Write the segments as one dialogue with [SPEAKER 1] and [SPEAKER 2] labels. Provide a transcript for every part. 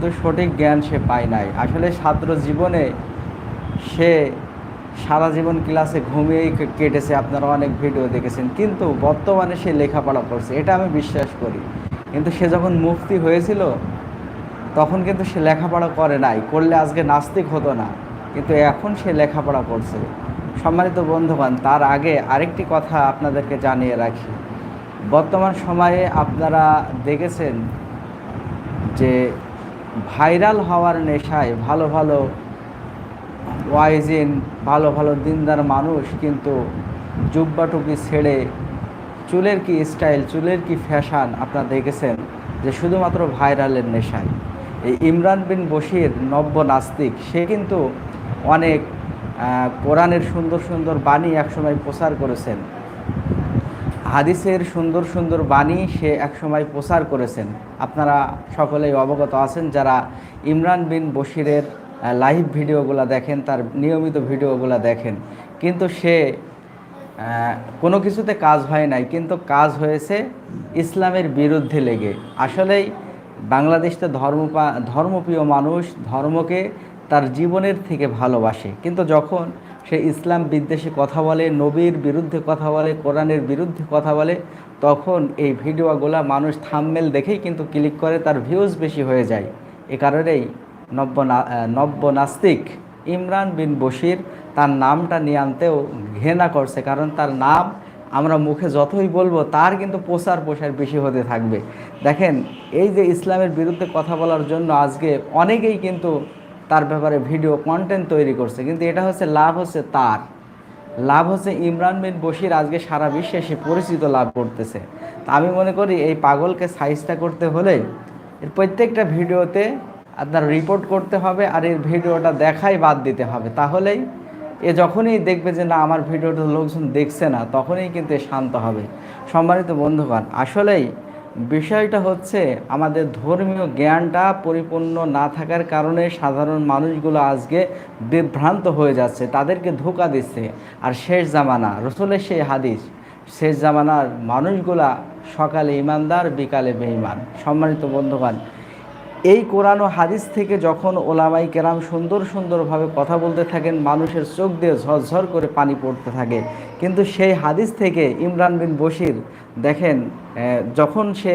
[SPEAKER 1] কিন্তু সঠিক জ্ঞান সে পায় নাই। আসলে ছাত্র জীবনে সে সারা জীবন ক্লাসে ঘুমিয়েই কেটেছে, আপনারা অনেক ভিডিও দেখেছেন। কিন্তু বর্তমানে সে লেখাপড়া করছে, এটা আমি বিশ্বাস করি। কিন্তু সে যখন মুক্তি হয়েছিল, তখন কিন্তু সে লেখাপড়া করে নাই। করলে আজকে নাস্তিক হতো না। কিন্তু এখন সে লেখাপড়া করছে। সম্মানিত বন্ধুগণ, তার আগে আরেকটি কথা আপনাদেরকে জানিয়ে রাখি। বর্তমান সময়ে আপনারা দেখেছেন যে ভাইরাল হওয়ার নেশায় ভালো ভালো ওয়াইজিন, ভালো ভালো দিনদার মানুষ কিন্তু জুব্বাটুকি ছেড়ে চুলের কি স্টাইল, চুলের কি ফ্যাশান আপনারা দেখেছেন যে শুধুমাত্র ভাইরালের নেশায়। এই ইমরান বিন বশির নব্য নাস্তিক, সে কিন্তু অনেক কোরআনের সুন্দর সুন্দর বাণী একসময় প্রচার করেছেন। হাদিসের সুন্দর সুন্দর বাণী সে একসময় প্রচার করেছেন। আপনারা সকলেই অবগত আছেন, যারা ইমরান বিন বশিরের লাইভ ভিডিওগুলো দেখেন, তার নিয়মিত ভিডিওগুলো দেখেন। কিন্তু সে কোনো কিছুতে কাজ হয় নাই, কিন্তু কাজ হয়েছে ইসলামের বিরুদ্ধে লেগে। আসলেই বাংলাদেশতে ধর্মপা, ধর্মপ্রিয় মানুষ, ধর্মকে তার জীবনের থেকে ভালোবাসে। কিন্তু যখন সে ইসলাম বিদ্বেষে কথা বলে, নবীর বিরুদ্ধে কথা বলে, কোরআনের বিরুদ্ধে কথা বলে, তখন এই ভিডিওগুলো মানুষ থামমেল দেখেই কিন্তু ক্লিক করে, তার ভিউজ বেশি হয়ে যায়। এ কারণেই নব্য নব্য নাস্তিক ইমরান বিন বশির তার নামটা নিয়ে আনতেও ঘৃণা করছে, কারণ তার নাম আমরা মুখে যতই বলব, তার কিন্তু প্রচার প্রসার বেশি হতে থাকবে। দেখেন, এই যে ইসলামের বিরুদ্ধে কথা বলার জন্য আজকে অনেকেই কিন্তু তার ব্যাপারে ভিডিও কন্টেন্ট তৈরি করছে। কিন্তু এটা হচ্ছে লাভ হচ্ছে তার। লাভ হচ্ছে ইমরান বিন বশির আজকে সারা বিশ্বে সে পরিচিত লাভ করতেছে। তা আমি মনে করি এই পাগলকে সাইজটা করতে হলে এর প্রত্যেকটা ভিডিওতে আপনার রিপোর্ট করতে হবে আর এর ভিডিওটা দেখাই বাদ দিতে হবে। তাহলেই এ যখনই দেখবে যে না, আমার ভিডিওটা লোকজন দেখছে না, তখনই কিন্তু শান্ত হবে। সম্মানিত বন্ধুগণ, আসলেই বিষয়টা হচ্ছে আমাদের ধর্মীয় জ্ঞানটা পরিপূর্ণ না থাকার কারণে সাধারণ মানুষগুলো আজকে বিভ্রান্ত হয়ে যাচ্ছে, তাদেরকে ধোকা দিচ্ছে। আর শেষ জামানা, রসুলের সেই হাদিস, শেষ জামানার মানুষগুলা সকালে ইমানদার, বিকালে বেঈমান। সম্মানিত বন্ধুগণ এই কোরআন ও হাদিস থেকে যখন ওলামাই কেরাম সুন্দর সুন্দরভাবে কথা বলতে থাকেন, মানুষের চোখ দিয়ে ঝরঝর করে পানি পড়তে থাকে। কিন্তু সেই হাদিস থেকে ইমরান বিন বশির দেখেন যখন সে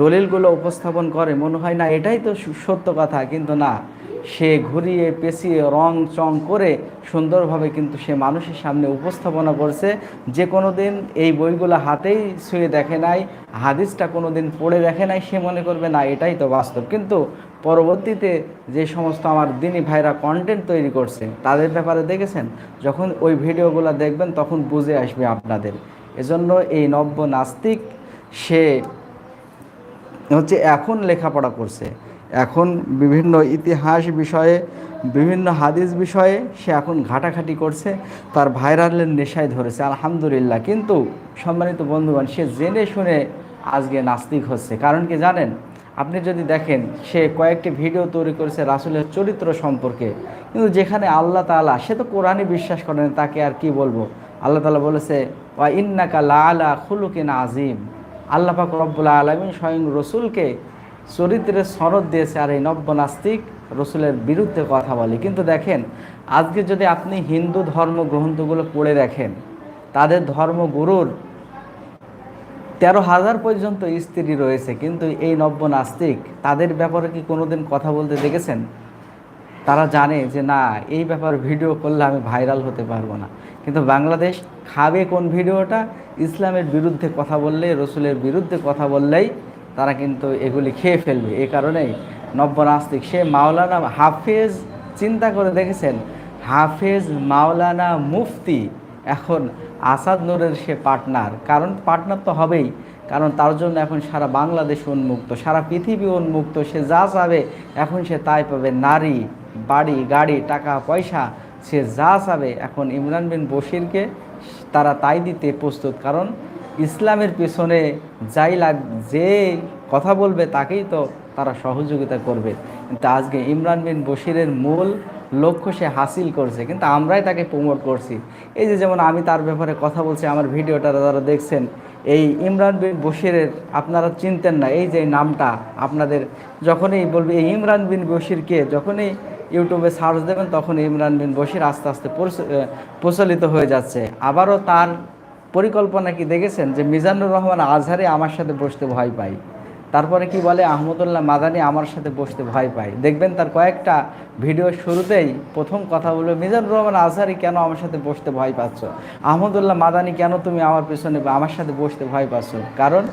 [SPEAKER 1] দলিলগুলো উপস্থাপন করে, মনে হয় না এটাই তো সত্য কথা, কিন্তু না। সে ঘুরিয়ে পেঁচিয়ে রং চং করে সুন্দরভাবে কিন্তু সে মানুষের সামনে উপস্থাপনা করছে। যে কোনো দিন এই বইগুলো হাতেই ছুঁয়ে দেখে নাই, হাদিসটা কোনো দিন পড়ে দেখে নাই, সে মনে করবে, না, এটাই তো বাস্তব। কিন্তু পরবর্তীতে যে সমস্ত আমার দিনী ভাইরা কন্টেন্ট তৈরি করছে, তাদের ব্যাপারে দেখেছেন? যখন ওই ভিডিওগুলো দেখবেন, তখন বুঝে আসবে আপনাদের। এজন্য এই নব্য নাস্তিক, সে হচ্ছে এখন লেখাপড়া করছে। এখন বিভিন্ন ইতিহাস বিষয়ে, বিভিন্ন হাদিস বিষয়ে সে এখন ঘাটাঘাটি করছে, তার ভাইরালের নেশায় ধরেছে, আলহামদুলিল্লাহ। কিন্তু সম্মানিত বন্ধুগণ, সে জেনে শুনে আজকে নাস্তিক হচ্ছে। কারণ কি জানেন? আপনি যদি দেখেন, সে কয়েকটি ভিডিও তৈরি করেছে রাসুলের চরিত্র সম্পর্কে। কিন্তু যেখানে আল্লাহ তাআলা, সে তো কোরআনে বিশ্বাস করেন, তাকে আর কি বলব? আল্লাহ তালা বলেছে, ওয়া ইন্নাকা লা আলা খুলুকিন আজিম আল্লাহ পাক রব্বুল আলমিন স্বয়ং রসুলকে চরিত্রের সনদ দিয়েছে আর এই নব্য নাস্তিক রসুলের বিরুদ্ধে কথা বলে। কিন্তু দেখেন, আজকে যদি আপনি হিন্দু ধর্ম গ্রন্থগুলো পড়ে দেখেন, তাদের ধর্মগুরুর তেরো হাজার পর্যন্ত স্ত্রী রয়েছে, কিন্তু এই নব্য নাস্তিক, তাদের ব্যাপারে কি কোনোদিন কথা বলতে দেখেছেন? তারা জানে যে না, এই ব্যাপার ভিডিও করলে আমি ভাইরাল হতে পারব না। কিন্তু বাংলাদেশ খাবে কোন ভিডিওটা? ইসলামের বিরুদ্ধে কথা বললে, রসুলের বিরুদ্ধে কথা বললেই তারা কিন্তু এগুলি খেয়ে ফেলবে। এ কারণেই নব্য নাস্তিক সে মাওলানা হাফেজ চিন্তা করে দেখেছেন, হাফেজ মাওলানা মুফতি এখন আসাদ নূরের সে পার্টনার। কারণ পার্টনার তো হবেই, কারণ তার জন্য এখন সারা বাংলাদেশ উন্মুক্ত, সারা পৃথিবী উন্মুক্ত, সে যা চাবে এখন সে তাই পাবে। নারী, বাড়ি, গাড়ি, টাকা, পয়সা, সে যা চাবে এখন ইমরান বিন বশিরকে তারা তাই দিতে প্রস্তুত। কারণ ইসলামের পেছনে যাই লাগ, যে কথা বলবে তাকেই তো তারা সহযোগিতা করবে। কিন্তু আজকে ইমরান বিন বশিরের মূল লক্ষ্য সে হাসিল করছে, কিন্তু আমরাই তাকে প্রমোট করছি। এই যে যেমন আমি তার ব্যাপারে কথা বলছি, আমার ভিডিওটা যারা দেখছেন, এই ইমরান বিন বশিরের আপনারা চিনতেন না, এই যে নামটা আপনাদের, যখনই বলবে, এই ইমরান বিন বশিরকে যখনই ইউটিউবে সার্চ দেবেন তখন ইমরান বিন বশির আস্তে আস্তে পরিচ- প্রচলিত হয়ে যাচ্ছে। আবারও তার পরিকল্পনা কি দেখেছেন? যে মিজানুর রহমান আজহারে আমার সাথে বসতে ভয় পাই তারপরে কি বলে? আহমদুল্লাহ মাদানি আমার সাথে বসতে ভয় পায়। দেখবেন তার কয়েকটা ভিডিও শুরুতেই প্রথম কথা বলবে মিজানুর রহমান আজহারি কেন আমার সাথে বসতে ভয় পাচ্ছ? আহমদুল্লাহ মাদানি কেন তুমি আমার পেছনে আমার সাথে বসতে ভয় পাচ্ছ? কারণ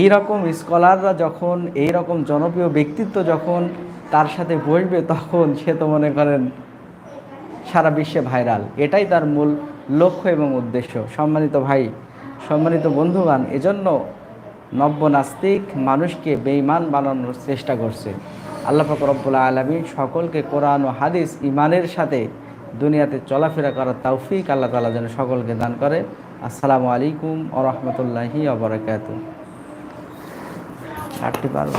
[SPEAKER 1] এই রকম স্কলাররা যখন এই রকম জনপ্রিয় ব্যক্তিত্ব যখন তার সাথে বসবে তখন সে তো মনে করেন সারা বিশ্বে ভাইরাল। এটাই তার মূল লক্ষ্য এবং উদ্দেশ্য। সম্মানিত ভাই, সম্মানিত বন্ধুগান এজন্য নব্য নাস্তিক মানুষকে বেঈমান বানানোর চেষ্টা করছে। আল্লাহ পাক রব্বুল আলমী সকলকে কোরআন ও হাদিস ইমানের সাথে দুনিয়াতে চলাফেরা করার তৌফিক আল্লাহ তালা যেন সকলকে দান করে। আসসালামু আলাইকুম আ রহমতুল্লাহি আবরাকাত কাটতে পারব?